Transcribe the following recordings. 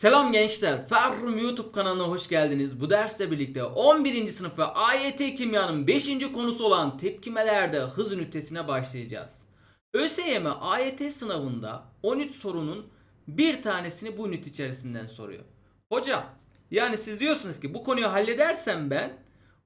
Selam gençler, Ferrum YouTube kanalına hoş geldiniz. Bu dersle birlikte 11. sınıf ve AYT kimyanın 5. konusu olan tepkimelerde hız ünitesine başlayacağız. ÖSYM AYT sınavında 13 sorunun bir tanesini bu ünite içerisinden soruyor. Hocam, yani siz diyorsunuz ki bu konuyu halledersem ben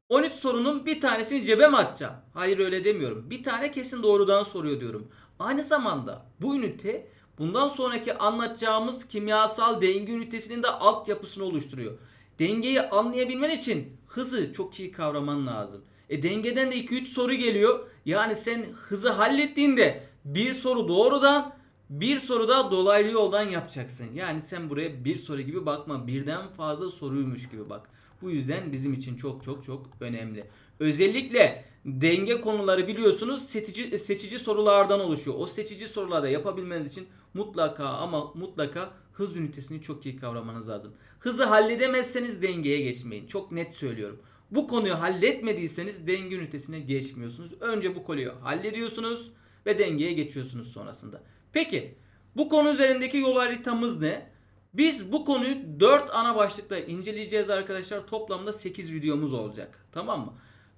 13 sorunun bir tanesini cebe mi atacağım? Hayır öyle demiyorum. Bir tane kesin doğrudan soruyor diyorum. Aynı zamanda bu ünite bundan sonraki anlatacağımız kimyasal denge ünitesinin de altyapısını oluşturuyor. Dengeyi anlayabilmen için hızı çok iyi kavraman lazım. E dengeden de 2-3 soru geliyor. Yani sen hızı hallettiğinde bir soru doğrudan bir soru da dolaylı yoldan yapacaksın. Yani sen buraya bir soru gibi bakma. Birden fazla soruymuş gibi bak. Bu yüzden bizim için çok çok çok önemli. Özellikle denge konuları biliyorsunuz seçici, seçici sorulardan oluşuyor. O seçici sorularda yapabilmeniz için mutlaka ama mutlaka hız ünitesini çok iyi kavramanız lazım. Hızı halledemezseniz dengeye geçmeyin. Çok net söylüyorum. Bu konuyu halletmediyseniz denge ünitesine geçmiyorsunuz. Önce bu konuyu hallediyorsunuz ve dengeye geçiyorsunuz sonrasında. Peki bu konu üzerindeki yol haritamız ne? Biz bu konuyu 4 ana başlıkta inceleyeceğiz arkadaşlar. Toplamda 8 videomuz olacak. Tamam mı?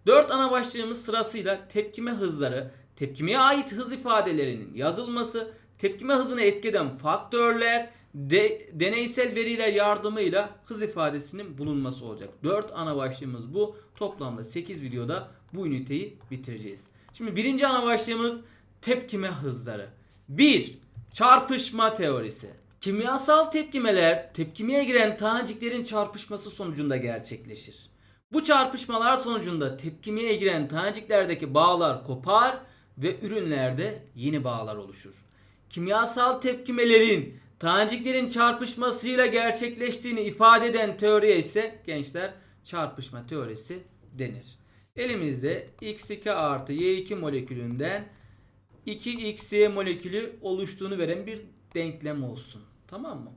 4 ana başlığımız sırasıyla tepkime hızları, tepkimeye ait hız ifadelerinin yazılması, tepkime hızını etkeden faktörler, de, deneysel veriler yardımıyla hız ifadesinin bulunması olacak. 4 ana başlığımız bu. Toplamda 8 videoda bu üniteyi bitireceğiz. Şimdi birinci ana başlığımız tepkime hızları. 1. Çarpışma teorisi. Kimyasal tepkimeler tepkimeye giren taneciklerin çarpışması sonucunda gerçekleşir. Bu çarpışmalar sonucunda tepkimeye giren taneciklerdeki bağlar kopar ve ürünlerde yeni bağlar oluşur. Kimyasal tepkimelerin taneciklerin çarpışmasıyla gerçekleştiğini ifade eden teoriye ise gençler çarpışma teorisi denir. Elimizde X2 artı Y2 molekülünden 2XY molekülü oluştuğunu veren bir denklem olsun. Tamam mı?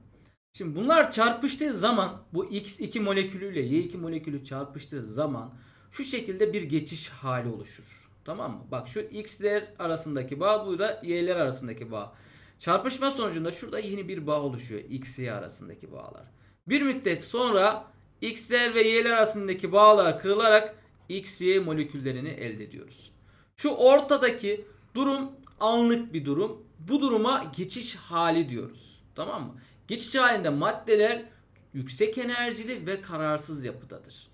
Şimdi bunlar çarpıştığı zaman bu X2 molekülüyle Y2 molekülü çarpıştığı zaman şu şekilde bir geçiş hali oluşur. Tamam mı? Bak şu X'ler arasındaki bağ bu da Y'ler arasındaki bağ. Çarpışma sonucunda şurada yeni bir bağ oluşuyor. X, Y arasındaki bağlar. Bir müddet sonra X'ler ve Y'ler arasındaki bağlar kırılarak X, Y moleküllerini elde ediyoruz. Şu ortadaki durum anlık bir durum. Bu duruma geçiş hali diyoruz. Tamam mı? Geçiş halinde maddeler yüksek enerjili ve kararsız yapıdadır.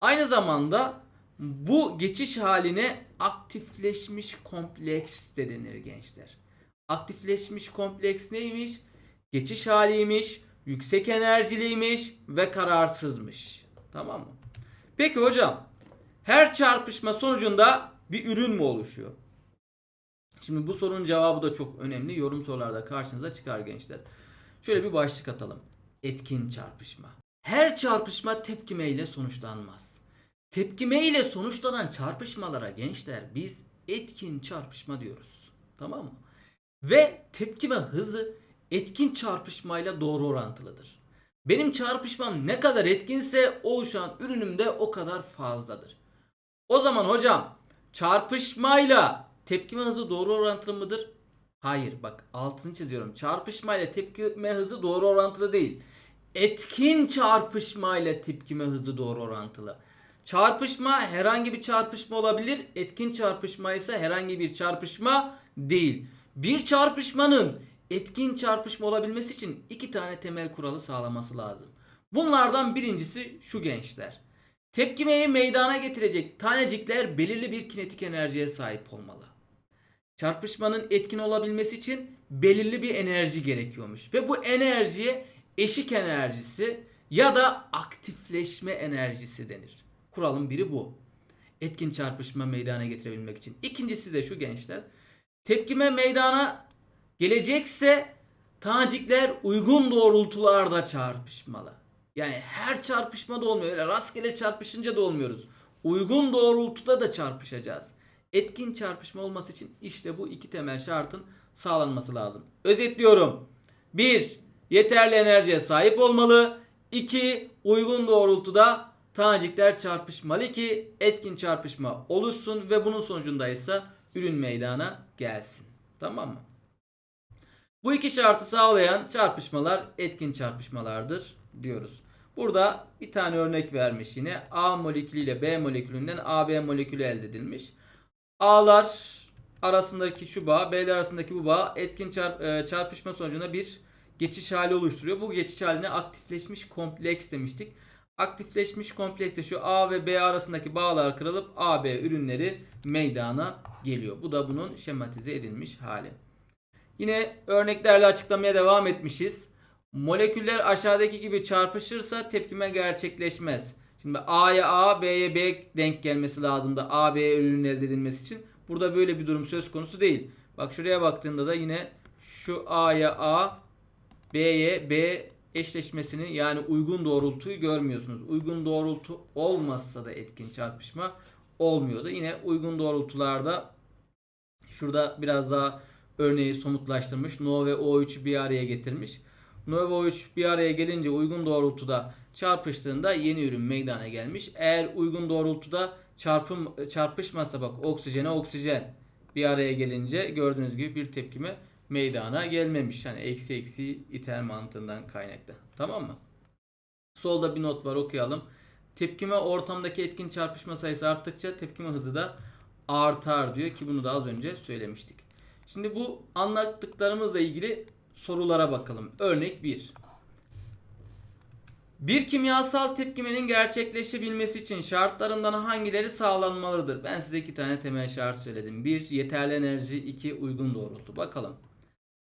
Aynı zamanda bu geçiş haline aktifleşmiş kompleks de denir gençler. Aktifleşmiş kompleks neymiş? Geçiş haliymiş, yüksek enerjiliymiş ve kararsızmış. Tamam mı? Peki hocam, her çarpışma sonucunda bir ürün mü oluşuyor? Şimdi bu sorunun cevabı da çok önemli. Yorum sorularda karşınıza çıkar gençler. Şöyle bir başlık atalım. Etkin çarpışma. Her çarpışma tepkime ile sonuçlanmaz. Tepkime ile sonuçlanan çarpışmalara gençler biz etkin çarpışma diyoruz. Tamam mı? Ve tepkime hızı etkin çarpışmayla doğru orantılıdır. Benim çarpışmam ne kadar etkinse oluşan ürünüm de o kadar fazladır. O zaman hocam çarpışmayla tepkime hızı doğru orantılı mıdır? Hayır bak altını çiziyorum. Çarpışmayla tepkime hızı doğru orantılı değil. Etkin çarpışmayla tepkime hızı doğru orantılı. Çarpışma herhangi bir çarpışma olabilir. Etkin çarpışma ise herhangi bir çarpışma değil. Bir çarpışmanın etkin çarpışma olabilmesi için iki tane temel kuralı sağlaması lazım. Bunlardan birincisi şu gençler. Tepkimeyi meydana getirecek tanecikler belirli bir kinetik enerjiye sahip olmalı. Çarpışmanın etkin olabilmesi için belirli bir enerji gerekiyormuş. Ve bu enerjiye eşik enerjisi ya da aktifleşme enerjisi denir. Kuralın biri bu. Etkin çarpışma meydana getirebilmek için. İkincisi de şu gençler. Tepkime meydana gelecekse tanecikler uygun doğrultularda çarpışmalı. Yani her çarpışmada olmuyor. Öyle rastgele çarpışınca da olmuyoruz. Uygun doğrultuda da çarpışacağız. Etkin çarpışma olması için işte bu iki temel şartın sağlanması lazım. Özetliyorum. 1. Yeterli enerjiye sahip olmalı. 2. Uygun doğrultuda tanecikler çarpışmalı ki etkin çarpışma oluşsun ve bunun sonucunda ise ürün meydana gelsin. Tamam mı? Bu iki şartı sağlayan çarpışmalar etkin çarpışmalardır diyoruz. Burada bir tane örnek vermiş yine. A molekülü ile B molekülünden AB molekülü elde edilmiş. A'lar arasındaki şu bağ, B'ler arasındaki bu bağ etkin çarp- e, çarpışma sonucunda bir geçiş hali oluşturuyor. Bu geçiş haline aktifleşmiş kompleks demiştik. Aktifleşmiş komplekste şu A ve B arasındaki bağlar kırılıp AB ürünleri meydana geliyor. Bu da bunun şematize edilmiş hali. Yine örneklerle açıklamaya devam etmişiz. Moleküller aşağıdaki gibi çarpışırsa tepkime gerçekleşmez. Şimdi A'ya A, B'ye B denk gelmesi lazım da A, B ürünün elde edilmesi için. Burada böyle bir durum söz konusu değil. Bak şuraya baktığında da yine şu A'ya A, B'ye B eşleşmesini yani uygun doğrultuyu görmüyorsunuz. Uygun doğrultu olmazsa da etkin çarpışma olmuyordu. Yine uygun doğrultularda şurada biraz daha örneği somutlaştırmış. No ve O3'ü bir araya getirmiş. No ve O3 bir araya gelince uygun doğrultuda çarpıştığında yeni ürün meydana gelmiş. Eğer uygun doğrultuda çarpım çarpışmazsa bak oksijene oksijen bir araya gelince gördüğünüz gibi bir tepkime meydana gelmemiş. Yani eksi eksi iter mantığından kaynaklı. Tamam mı? Solda bir not var okuyalım. Tepkime ortamdaki etkin çarpışma sayısı arttıkça tepkime hızı da artar diyor ki bunu da az önce söylemiştik. Şimdi bu anlattıklarımızla ilgili sorulara bakalım. Örnek 1. Bir kimyasal tepkimenin gerçekleşebilmesi için şartlarından hangileri sağlanmalıdır? Ben size iki tane temel şart söyledim. Bir, yeterli enerji. iki uygun doğrultu. Bakalım.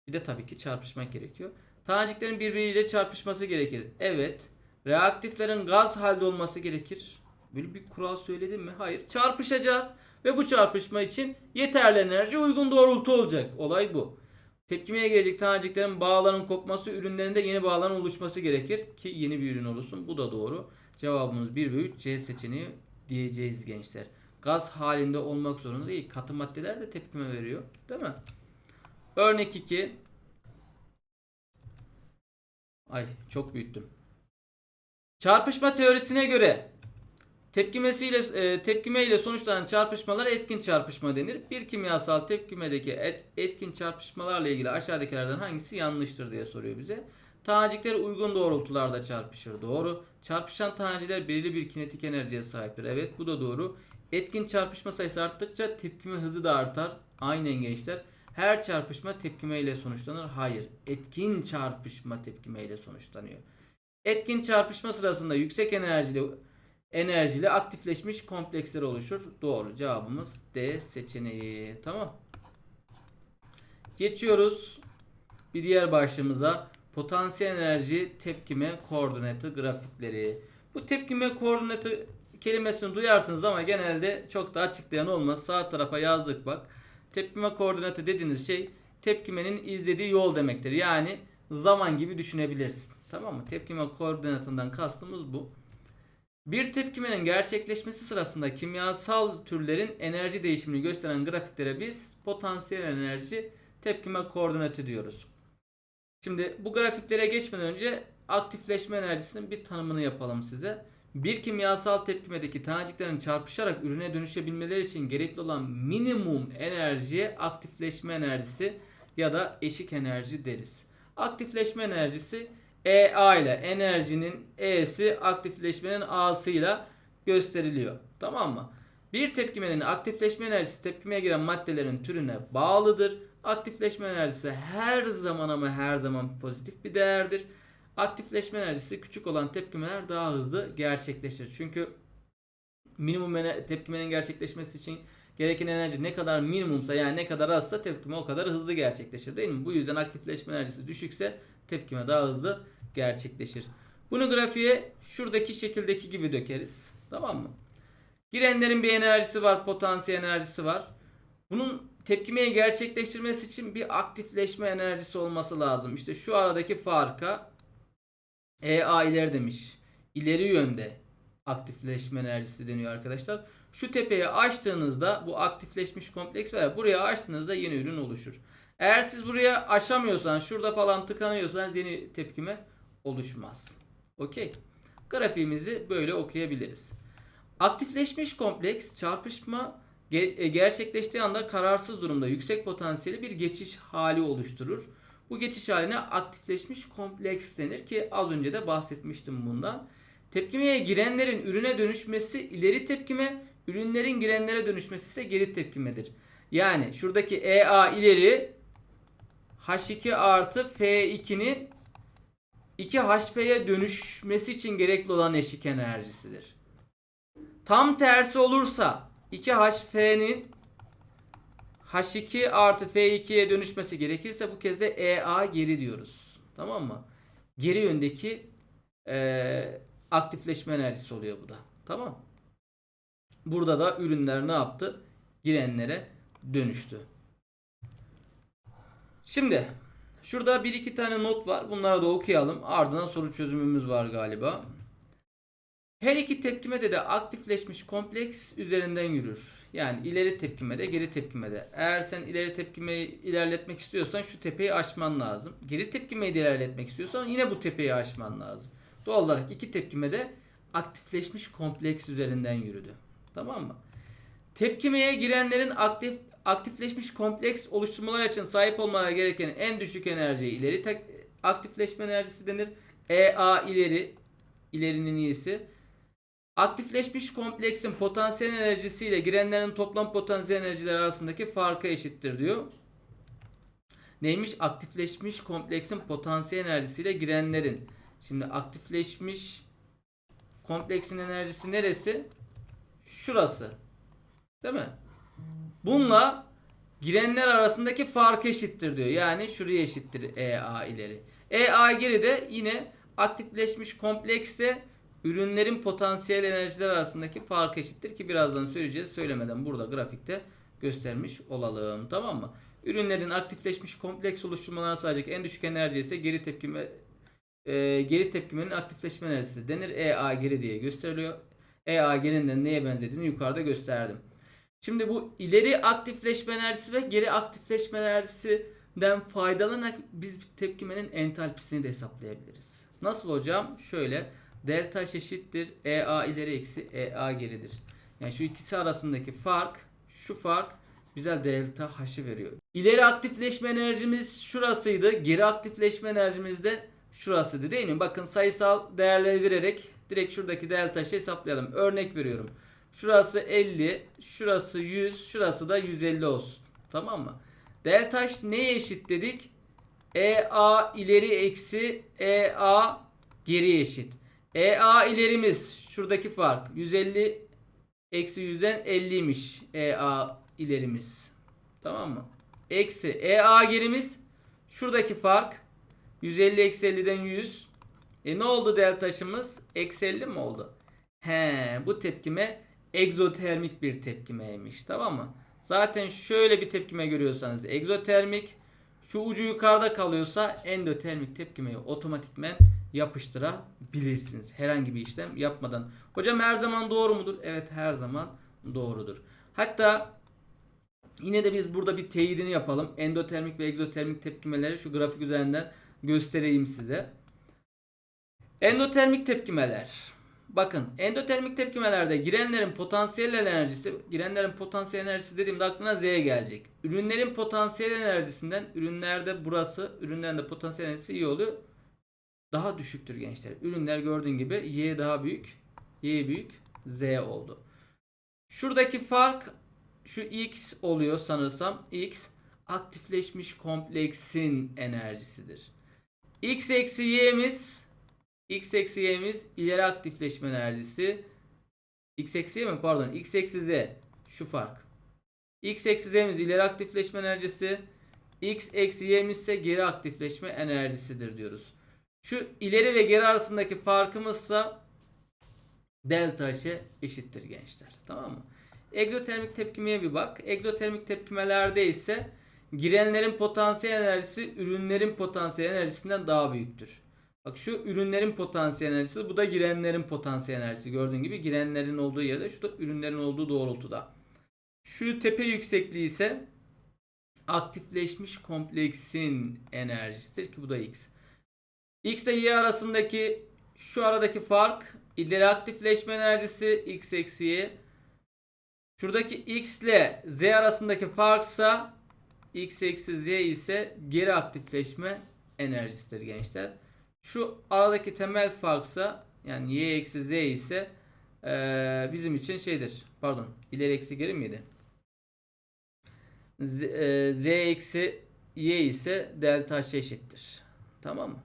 Bir de tabii ki çarpışmak gerekiyor. Taneciklerin birbiriyle çarpışması gerekir. Evet. Reaktiflerin gaz halde olması gerekir. Böyle bir kural söyledim mi? Hayır. Çarpışacağız. Ve bu çarpışma için yeterli enerji uygun doğrultu olacak. Olay bu. Tepkimeye gelecek taneciklerin bağların kopması, ürünlerinde yeni bağların oluşması gerekir ki yeni bir ürün oluşsun. Bu da doğru. Cevabımız 1 ve 3 C seçeneği diyeceğiz gençler. Gaz halinde olmak zorunda değil. Katı maddeler de tepkime veriyor. Değil mi? Örnek 2. Ay çok büyüttüm. Çarpışma teorisine göre tepkimesiyle e, tepkime ile sonuçlanan çarpışmalar etkin çarpışma denir. Bir kimyasal tepkimedeki et, etkin çarpışmalarla ilgili aşağıdakilerden hangisi yanlıştır diye soruyor bize. Tanecikler uygun doğrultularda çarpışır. Doğru. Çarpışan tanecikler belirli bir kinetik enerjiye sahiptir. Evet bu da doğru. Etkin çarpışma sayısı arttıkça tepkime hızı da artar. Aynen gençler. Her çarpışma tepkime ile sonuçlanır. Hayır. Etkin çarpışma tepkime ile sonuçlanıyor. Etkin çarpışma sırasında yüksek enerjili enerjili aktifleşmiş kompleksler oluşur. Doğru cevabımız D seçeneği. Tamam. Geçiyoruz bir diğer başlığımıza. Potansiyel enerji tepkime koordinatı grafikleri. Bu tepkime koordinatı kelimesini duyarsınız ama genelde çok da açıklayan olmaz. Sağ tarafa yazdık bak. Tepkime koordinatı dediğiniz şey tepkimenin izlediği yol demektir. Yani zaman gibi düşünebilirsin. Tamam mı? Tepkime koordinatından kastımız bu. Bir tepkimenin gerçekleşmesi sırasında kimyasal türlerin enerji değişimini gösteren grafiklere biz potansiyel enerji tepkime koordinatı diyoruz. Şimdi bu grafiklere geçmeden önce aktifleşme enerjisinin bir tanımını yapalım size. Bir kimyasal tepkimedeki taneciklerin çarpışarak ürüne dönüşebilmeleri için gerekli olan minimum enerjiye aktifleşme enerjisi ya da eşik enerji deriz. Aktifleşme enerjisi EA ile enerjinin E'si aktifleşmenin A'sıyla gösteriliyor. Tamam mı? Bir tepkimenin aktifleşme enerjisi tepkimeye giren maddelerin türüne bağlıdır. Aktifleşme enerjisi her zaman ama her zaman pozitif bir değerdir. Aktifleşme enerjisi küçük olan tepkimeler daha hızlı gerçekleşir. Çünkü minimum tepkimenin gerçekleşmesi için gereken enerji ne kadar minimumsa yani ne kadar azsa tepkime o kadar hızlı gerçekleşir değil mi? Bu yüzden aktifleşme enerjisi düşükse tepkime daha hızlı gerçekleşir. Bunu grafiğe şuradaki şekildeki gibi dökeriz. Tamam mı? Girenlerin bir enerjisi var, potansiyel enerjisi var. Bunun tepkimeyi gerçekleştirmesi için bir aktifleşme enerjisi olması lazım. İşte şu aradaki farka EA ileri demiş. İleri yönde aktifleşme enerjisi deniyor arkadaşlar. Şu tepeyi açtığınızda bu aktifleşmiş kompleks var. ya, Buraya açtığınızda yeni ürün oluşur. Eğer siz buraya aşamıyorsanız, şurada falan tıkanıyorsanız yeni tepkime oluşmaz. Okey. Grafiğimizi böyle okuyabiliriz. Aktifleşmiş kompleks çarpışma e, gerçekleştiği anda kararsız durumda yüksek potansiyeli bir geçiş hali oluşturur. Bu geçiş haline aktifleşmiş kompleks denir ki az önce de bahsetmiştim bundan. Tepkimeye girenlerin ürüne dönüşmesi ileri tepkime, ürünlerin girenlere dönüşmesi ise geri tepkimedir. Yani şuradaki EA ileri H2 artı F2'nin 2HP'ye dönüşmesi için gerekli olan eşik enerjisidir. Tam tersi olursa 2HF'nin H2 artı F2'ye dönüşmesi gerekirse bu kez de EA geri diyoruz. Tamam mı? Geri yöndeki eee, aktifleşme enerjisi oluyor bu da. Tamam. Burada da ürünler ne yaptı? Girenlere dönüştü. Şimdi şurada bir iki tane not var. Bunları da okuyalım. Ardından soru çözümümüz var galiba. Her iki tepkimede de aktifleşmiş kompleks üzerinden yürür. Yani ileri tepkimede, geri tepkimede. Eğer sen ileri tepkimeyi ilerletmek istiyorsan şu tepeyi aşman lazım. Geri tepkimeyi de ilerletmek istiyorsan yine bu tepeyi aşman lazım. Doğal olarak iki tepkimede aktifleşmiş kompleks üzerinden yürüdü. Tamam mı? Tepkimeye girenlerin aktif aktifleşmiş kompleks oluşturmalar için sahip olmaları gereken en düşük enerjiye ileri tek, aktifleşme enerjisi denir. EA ileri ilerinin iyisi. Aktifleşmiş kompleksin potansiyel enerjisi ile girenlerin toplam potansiyel enerjileri arasındaki farka eşittir diyor. Neymiş? Aktifleşmiş kompleksin potansiyel enerjisiyle girenlerin. Şimdi aktifleşmiş kompleksin enerjisi neresi? Şurası. Değil mi? Bununla girenler arasındaki fark eşittir diyor. Yani şuraya eşittir EA ileri. EA geri de yine aktifleşmiş komplekse ürünlerin potansiyel enerjiler arasındaki fark eşittir ki birazdan söyleyeceğiz. Söylemeden burada grafikte göstermiş olalım. Tamam mı? Ürünlerin aktifleşmiş kompleks oluşturmalarına sağlayacak en düşük enerji ise geri tepkime e, geri tepkimenin aktifleşme enerjisi denir. EA geri diye gösteriliyor. EA gerinin neye benzediğini yukarıda gösterdim. Şimdi bu ileri aktifleşme enerjisi ve geri aktifleşme enerjisinden faydalanarak biz tepkimenin entalpisini de hesaplayabiliriz. Nasıl hocam? Şöyle delta eşittir EA ileri eksi EA geridir. Yani şu ikisi arasındaki fark şu fark bize delta H'ı veriyor. İleri aktifleşme enerjimiz şurasıydı. Geri aktifleşme enerjimiz de şurasıydı değil mi? Bakın sayısal değerleri vererek direkt şuradaki delta H'ı hesaplayalım. Örnek veriyorum. Şurası 50, şurası 100, şurası da 150 olsun. Tamam mı? Delta H neye eşit dedik? EA ileri eksi EA geri eşit. EA ilerimiz şuradaki fark 150 eksi 100'den 50'ymiş EA ilerimiz. Tamam mı? Eksi EA gerimiz şuradaki fark 150 eksi 50'den 100. E ne oldu deltaşımız? Eksi 50 mi oldu? He bu tepkime egzotermik bir tepkimeymiş. Tamam mı? Zaten şöyle bir tepkime görüyorsanız egzotermik şu ucu yukarıda kalıyorsa endotermik tepkimeyi otomatikmen yapıştırabilirsiniz. Herhangi bir işlem yapmadan. Hocam her zaman doğru mudur? Evet her zaman doğrudur. Hatta yine de biz burada bir teyidini yapalım. Endotermik ve egzotermik tepkimeleri şu grafik üzerinden göstereyim size. Endotermik tepkimeler. Bakın endotermik tepkimelerde girenlerin potansiyel enerjisi, girenlerin potansiyel enerjisi dediğimde aklına Z gelecek. Ürünlerin potansiyel enerjisinden ürünlerde burası, ürünlerin de potansiyel enerjisi iyi oluyor. Daha düşüktür gençler. Ürünler gördüğün gibi Y daha büyük, Y büyük, Z oldu. Şuradaki fark şu X oluyor sanırsam. X aktifleşmiş kompleksin enerjisidir. X eksi Y'miz X eksi Y'miz ileri aktifleşme enerjisi. X eksi Y mi? Pardon. X eksi Z. Şu fark. X eksi Z'miz ileri aktifleşme enerjisi. X eksi Y'miz ise geri aktifleşme enerjisidir diyoruz. Şu ileri ve geri arasındaki farkımızsa delta H eşittir gençler. Tamam mı? Egzotermik tepkimeye bir bak. Egzotermik tepkimelerde ise girenlerin potansiyel enerjisi ürünlerin potansiyel enerjisinden daha büyüktür. Bak şu ürünlerin potansiyel enerjisi bu da girenlerin potansiyel enerjisi. Gördüğün gibi girenlerin olduğu yerde şu da ürünlerin olduğu doğrultuda. Şu tepe yüksekliği ise aktifleşmiş kompleksin enerjisidir ki bu da X. X ile Y arasındaki şu aradaki fark ileri aktifleşme enerjisi X eksi Y. Şuradaki X ile Z arasındaki farksa X eksi Z ise geri aktifleşme enerjisidir gençler. Şu aradaki temel farksa yani Y eksi Z ise eee, bizim için şeydir. Pardon. ileri eksi geri miydi? Z, eee, Z eksi Y ise delta H eşittir. Tamam mı?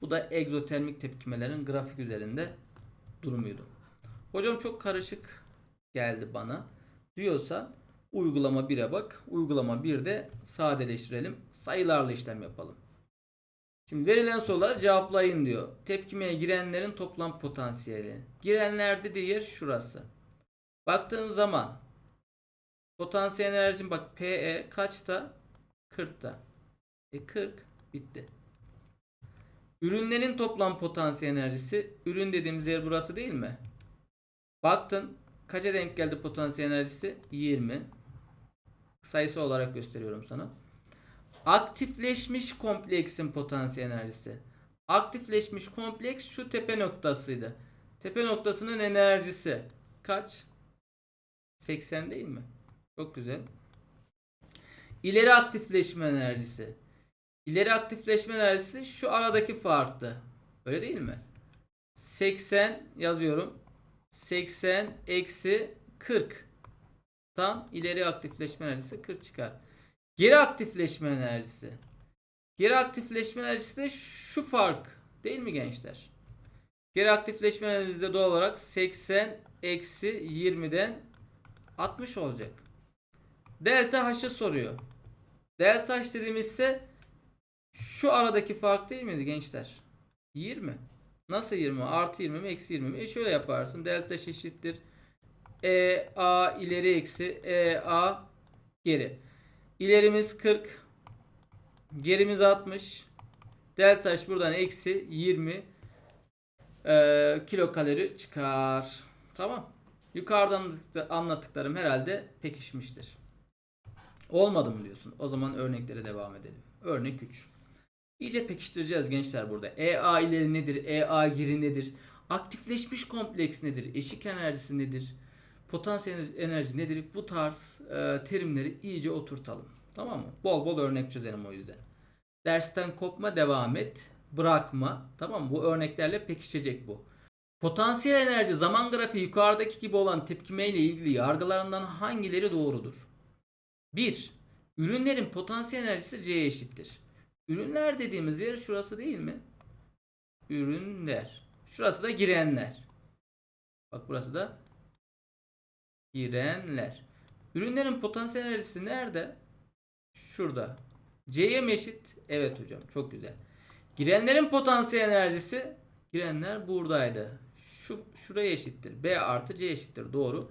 Bu da egzotermik tepkimelerin grafik üzerinde durumuydu. Hocam çok karışık geldi bana diyorsan uygulama 1'e bak. Uygulama 1'de sadeleştirelim. Sayılarla işlem yapalım. Şimdi verilen soruları cevaplayın diyor. Tepkimeye girenlerin toplam potansiyeli. Girenler dediği yer şurası. Baktığın zaman potansiyel enerjin bak PE kaçta? 40'ta. E 40 bitti. Ürünlerin toplam potansiyel enerjisi ürün dediğimiz yer burası değil mi? Baktın kaça denk geldi potansiyel enerjisi? 20. Sayısı olarak gösteriyorum sana. Aktifleşmiş kompleksin potansiyel enerjisi. Aktifleşmiş kompleks şu tepe noktasıydı. Tepe noktasının enerjisi kaç? 80 değil mi? Çok güzel. İleri aktifleşme enerjisi. İleri aktifleşme enerjisi şu aradaki farktı. Öyle değil mi? 80 yazıyorum. 80 eksi 40 tan ileri aktifleşme enerjisi 40 çıkar. Geri aktifleşme enerjisi. Geri aktifleşme enerjisi de şu fark değil mi gençler? Geri aktifleşme enerjisi de doğal olarak 80 eksi 20'den 60 olacak. Delta H'ı soruyor. Delta H dediğimiz ise şu aradaki fark değil miydi gençler? 20. Nasıl 20? Artı 20 mi? Eksi 20 mi? E şöyle yaparsın. Delta H eşittir. E A ileri eksi E A geri. İlerimiz 40. Gerimiz 60. Delta H buradan eksi 20 e, kilokalori çıkar. Tamam. Yukarıdan anlattıklarım herhalde pekişmiştir. Olmadı mı diyorsun? O zaman örneklere devam edelim. Örnek 3. İyice pekiştireceğiz gençler burada. EA ileri nedir? EA geri nedir? Aktifleşmiş kompleks nedir? Eşik enerjisi nedir? Potansiyel enerji nedir? Bu tarz e, terimleri iyice oturtalım. Tamam mı? Bol bol örnek çözelim o yüzden. Dersten kopma devam et. Bırakma. Tamam mı? Bu örneklerle pekişecek bu. Potansiyel enerji zaman grafiği yukarıdaki gibi olan tepkime ile ilgili yargılarından hangileri doğrudur? 1. Ürünlerin potansiyel enerjisi C'ye eşittir. Ürünler dediğimiz yer şurası değil mi? Ürünler. Şurası da girenler. Bak burası da girenler. Ürünlerin potansiyel enerjisi nerede? Şurada. C'ye eşit? Evet hocam çok güzel. Girenlerin potansiyel enerjisi girenler buradaydı. Şu şuraya eşittir. B artı C eşittir. Doğru.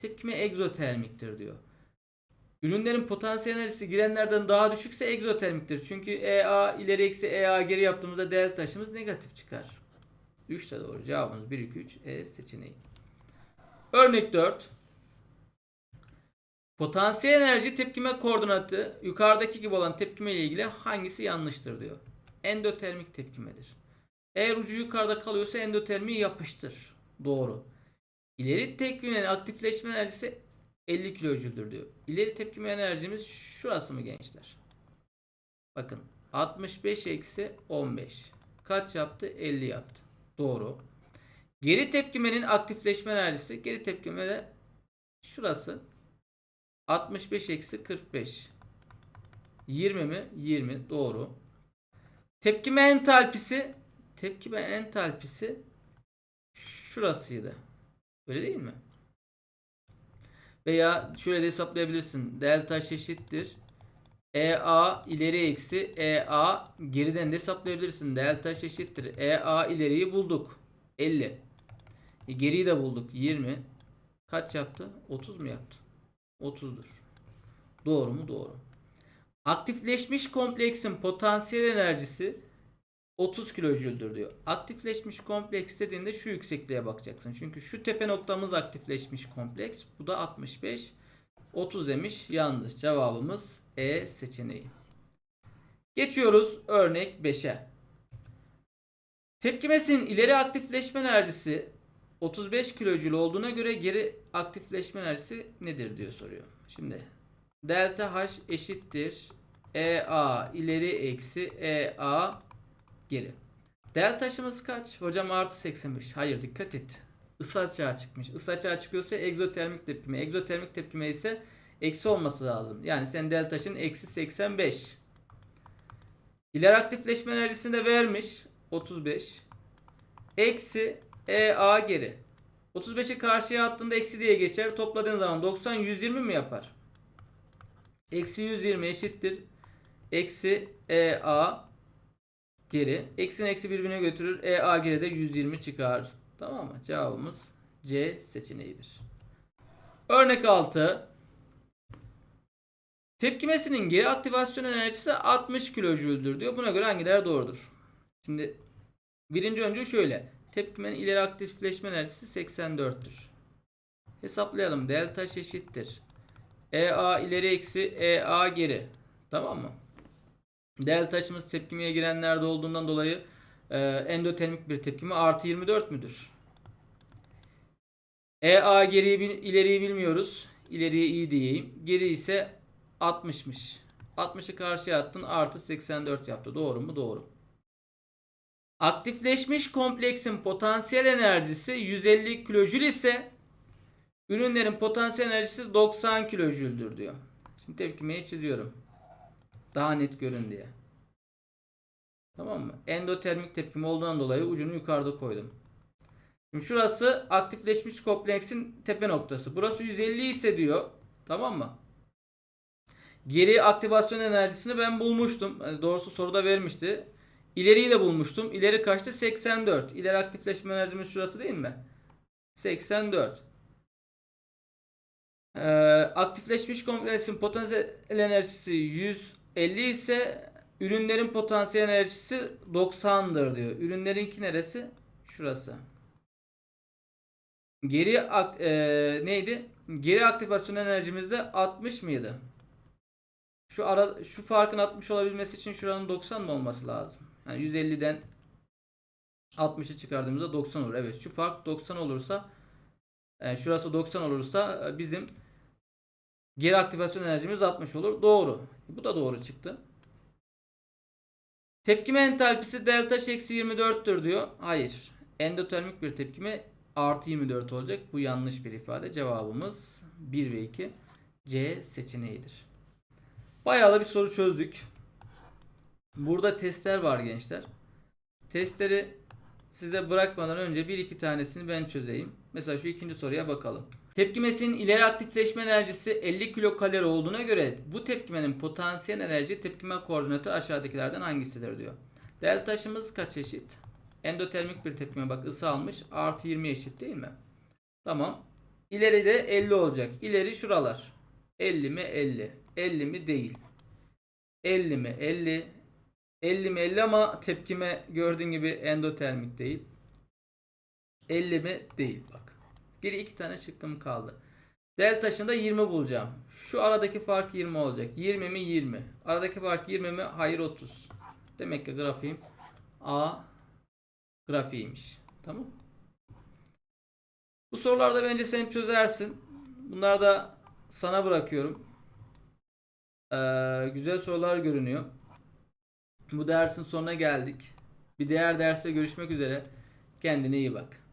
Tepkime egzotermiktir diyor. Ürünlerin potansiyel enerjisi girenlerden daha düşükse egzotermiktir. Çünkü EA ileri eksi EA geri yaptığımızda delta taşımız negatif çıkar. 3 de doğru. Cevabımız 1, 2, 3 E seçeneği. Örnek 4. Potansiyel enerji tepkime koordinatı yukarıdaki gibi olan tepkime ile ilgili hangisi yanlıştır diyor. Endotermik tepkimedir. Eğer ucu yukarıda kalıyorsa endotermiği yapıştır. Doğru. İleri tepkimenin aktifleşme enerjisi 50 kilojüldür diyor. İleri tepkime enerjimiz şurası mı gençler? Bakın 65 eksi 15. Kaç yaptı? 50 yaptı. Doğru. Geri tepkimenin aktifleşme enerjisi. Geri tepkime de şurası. 65 eksi 45. 20 mi? 20. Doğru. Tepkime entalpisi. Tepkime entalpisi şurasıydı. Öyle değil mi? Veya şöyle de hesaplayabilirsin. Delta eşittir. EA ileri eksi EA geriden de hesaplayabilirsin. Delta eşittir. EA ileriyi bulduk. 50. E, geriyi de bulduk. 20. Kaç yaptı? 30 mu yaptı? 30'dur. Doğru mu? Doğru. Aktifleşmiş kompleksin potansiyel enerjisi 30 kilojüldür diyor. Aktifleşmiş kompleks dediğinde şu yüksekliğe bakacaksın. Çünkü şu tepe noktamız aktifleşmiş kompleks. Bu da 65. 30 demiş. Yanlış. Cevabımız E seçeneği. Geçiyoruz örnek 5'e. Tepkimesinin ileri aktifleşme enerjisi 35 kilojül olduğuna göre geri aktifleşme enerjisi nedir diyor soruyor. Şimdi delta H eşittir EA ileri eksi EA geri. Delta taşımız kaç? Hocam artı 85. Hayır dikkat et. Isı açığa çıkmış. Isı açığa çıkıyorsa egzotermik tepkime. Egzotermik tepkime ise eksi olması lazım. Yani sen delta taşın eksi 85. İleri aktifleşme enerjisini de vermiş. 35. Eksi EA geri. 35'i karşıya attığında eksi diye geçer. Topladığın zaman 90 120 mi yapar? Eksi 120 eşittir. Eksi EA geri. Eksinin eksi birbirine götürür. EA geri de 120 çıkar. Tamam mı? Cevabımız C seçeneğidir. Örnek 6. Tepkimesinin geri aktivasyon enerjisi 60 kilojoule'dur diyor. Buna göre hangileri doğrudur? Şimdi birinci öncü şöyle. Tepkimenin ileri aktifleşme enerjisi 84'tür. Hesaplayalım. Delta eşittir. EA ileri eksi EA geri. Tamam mı? Delta taşımız tepkimeye girenlerde olduğundan dolayı e, endotermik bir tepkime artı 24 müdür? EA geriyi ileriyi bilmiyoruz. İleriye iyi diyeyim. Geri ise 60'mış. 60'ı karşıya attın artı 84 yaptı. Doğru mu? Doğru. Aktifleşmiş kompleksin potansiyel enerjisi 150 kilojül ise ürünlerin potansiyel enerjisi 90 kilojüldür diyor. Şimdi tepkimeyi çiziyorum. Daha net görün diye. Tamam mı? Endotermik tepkime olduğundan dolayı ucunu yukarıda koydum. Şimdi şurası aktifleşmiş kompleksin tepe noktası. Burası 150 ise diyor. Tamam mı? Geri aktivasyon enerjisini ben bulmuştum. Yani doğrusu soruda vermişti. İleriyi de bulmuştum. İleri kaçtı? 84. İleri aktifleşme enerjimiz şurası değil mi? 84. Ee, aktifleşmiş kompleksin potansiyel enerjisi 150 ise ürünlerin potansiyel enerjisi 90'dır diyor. Ürünlerinki neresi? Şurası. Geri ak- e, neydi? Geri aktivasyon enerjimiz de 60 mıydı? Şu ara şu farkın 60 olabilmesi için şuranın 90 mı olması lazım? Yani 150'den 60'ı çıkardığımızda 90 olur. Evet şu fark 90 olursa e, şurası 90 olursa e, bizim geri aktivasyon enerjimiz 60 olur. Doğru. Bu da doğru çıktı. Tepkime entalpisi delta H eksi 24'tür diyor. Hayır. Endotermik bir tepkime artı 24 olacak. Bu yanlış bir ifade. Cevabımız 1 ve 2 C seçeneğidir. Bayağı da bir soru çözdük. Burada testler var gençler. Testleri size bırakmadan önce bir iki tanesini ben çözeyim. Mesela şu ikinci soruya bakalım. Tepkimesinin ileri aktifleşme enerjisi 50 kilokalori olduğuna göre bu tepkimenin potansiyel enerji tepkime koordinatı aşağıdakilerden hangisidir diyor. Delta kaç eşit? Endotermik bir tepkime bak ısı almış. Artı 20 eşit değil mi? Tamam. İleri de 50 olacak. İleri şuralar. 50 mi 50. 50 mi değil. 50 mi 50. 50 mi 50 ama tepkime gördüğün gibi endotermik değil. 50 mi değil bak. Geri iki tane şıkkım kaldı. Delta taşında 20 bulacağım. Şu aradaki fark 20 olacak. 20 mi 20. Aradaki fark 20 mi? Hayır 30. Demek ki grafiğim A grafiğiymiş. Tamam. Bu sorularda bence sen çözersin. Bunları da sana bırakıyorum. Ee, güzel sorular görünüyor. Bu dersin sonuna geldik. Bir diğer derste görüşmek üzere. Kendine iyi bak.